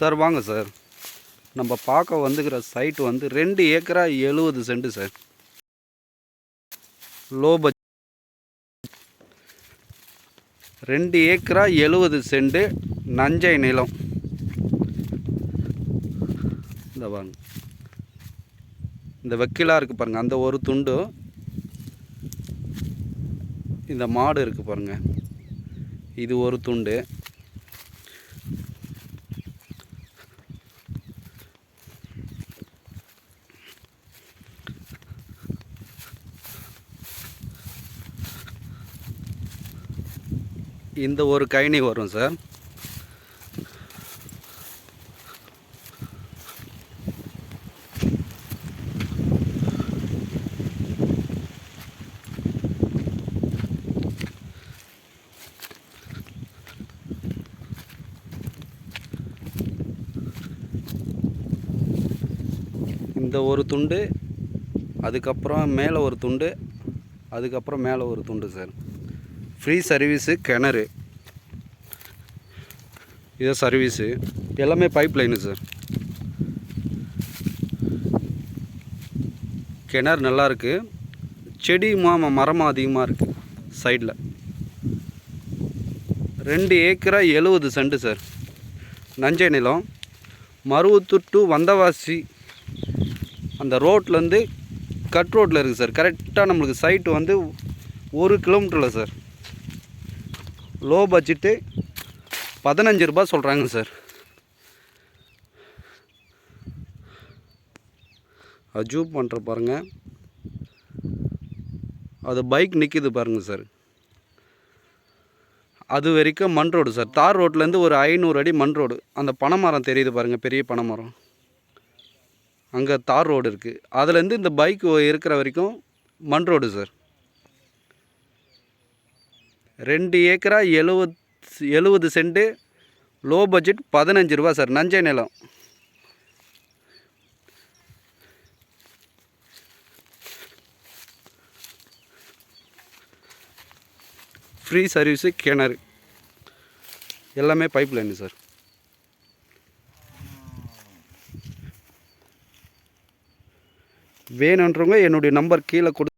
Sir வாங்க sir. நம்ம பார்க்க வந்துக்கிற சைட் வந்து ரெண்டு ஏக்கரா எழுபது சென்ட் சார். லோ பட்ஜெட் ரெண்டு ஏக்கரா எழுபது சென்ட் நஞ்சை நிலம். இந்த பாருங்க இந்த வெக்கிலா இருக்குது பாருங்கள் அந்த ஒரு துண்டு. இந்த மாடு இருக்குது பாருங்கள் இது ஒரு துண்டு. இந்த ஒரு கைனி வரும் சார். இந்த ஒரு துண்டு அதுக்கப்புறம் மேலே ஒரு துண்டு அதுக்கப்புறம் மேலே ஒரு துண்டு சார். ஃப்ரீ சர்வீஸு கிணறு இது சர்வீஸு எல்லாமே பைப் லைனு சார் கிணறு நல்லா இருக்குது செடி மாம மரமாக அதிகமாக இருக்குது சைடில் ரெண்டு ஏக்கரா எழுபது சென்ட் சார் நஞ்சை நிலம். மருவத்தூர் டு வந்தவாசி. அந்த ரோட்லேருந்து கட் ரோட்டில் இருக்குது சார் கரெக்டாக நம்மளுக்கு சைட்டு வந்து ஒரு கிலோமீட்டரில் சார் லோ பட்ஜெட்டு பதினஞ்சு ரூபாய் சொல்கிறாங்க சார். அஜூப் பண்ணுற பாருங்க. அது பைக் நிற்கிது பாருங்க சார். அது வரைக்கும் மண் ரோடு சார். தார் ரோட்லேருந்து ஒரு ஐநூறு அடி மண் ரோடு. அந்த பனைமரம் தெரியுது பாருங்கள் பெரிய பனைமரம் அங்கே தார் ரோடு இருக்குது அதுலேருந்து இந்த பைக் இருக்கிற வரைக்கும் மண் ரோடு சார். ரெண்டு ஏக்கரா எழுவத் எழுபது சென்ட்டு லோ பட்ஜெட் பதினஞ்சு ரூபா சார் நஞ்சை நிலம். ஃப்ரீ சர்வீஸு கிணறு. எல்லாமே பைப் லைனு சார். வேணுன்றவங்க என்னுடைய நம்பர் கீழே கொடு